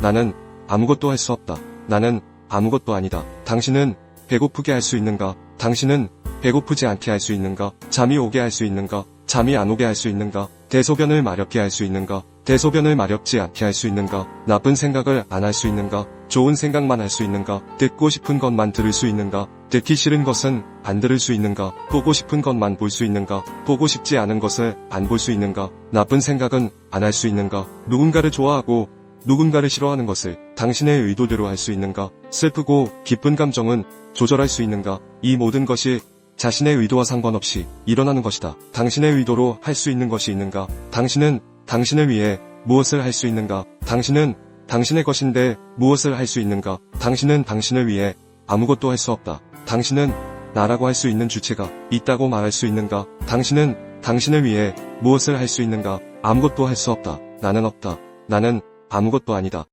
나는 아무것도 할 수 없다. 나는 아무것도 아니다. 당신은 배고프게 할 수 있는가? 당신은 배고프지 않게 할 수 있는가? 잠이 오게 할 수 있는가? 잠이 안 오게 할 수 있는가? 대소변을 마렵게 할 수 있는가? 대소변을 마렵지 않게 할 수 있는가? 나쁜 생각을 안 할 수 있는가? 좋은 생각만 할 수 있는가? 듣고 싶은 것만 들을 수 있는가? 듣기 싫은 것은 안 들을 수 있는가? 보고 싶은 것만 볼 수 있는가? 보고 싶지 않은 것을 안 볼 수 있는가? 나쁜 생각은 안 할 수 있는가? 누군가를 좋아하고 누군가를 싫어하는 것을 당신의 의도대로 할 수 있는가? 슬프고 기쁜 감정은 조절할 수 있는가? 이 모든 것이 자신의 의도와 상관없이 일어나는 것이다. 당신의 의도로 할 수 있는 것이 있는가? 당신은 당신을 위해 무엇을 할 수 있는가? 당신은 당신의 것인데 무엇을 할 수 있는가? 당신은 당신을 위해 아무것도 할 수 없다. 당신은 나라고 할 수 있는 주체가 있다고 말할 수 있는가? 당신은 당신을 위해 무엇을 할 수 있는가? 아무것도 할 수 없다. 나는 없다. 나는 아무것도 아니다.